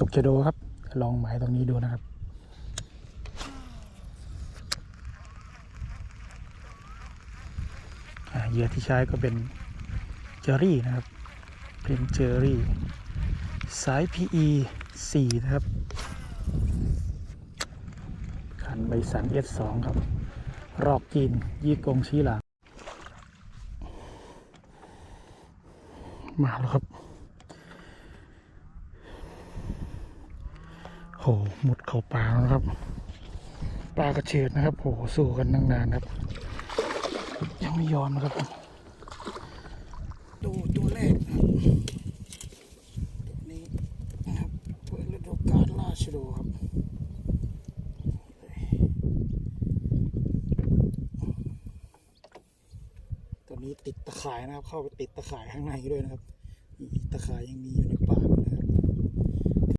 ตกเชโดครับ ลองหมายตรงนี้ดูนะครับ เหยื่อที่ใช้ก็เป็นเจอรี่นะครับ เป็นเจอรี่ สาย PE 4 นะครับ ขันใบสัน S2 ครับ รอกจีน ยี่กงชี้หลัง มาแล้วครับ โหหมุดเข้าป่าแล้วนะครับ ปลากระเฉดนะครับโหสู้กันตั้งนานครับ ยังไม่ยอมนะครับดูตัวแรกนะครับตัวนี้นะครับเปิดฤดูกาลล่าชโดครับตัวนี้ติดตะข่ายนะครับ เข้าไปติดตะข่ายข้างในด้วยนะครับตะข่ายยังมีอยู่ในป่า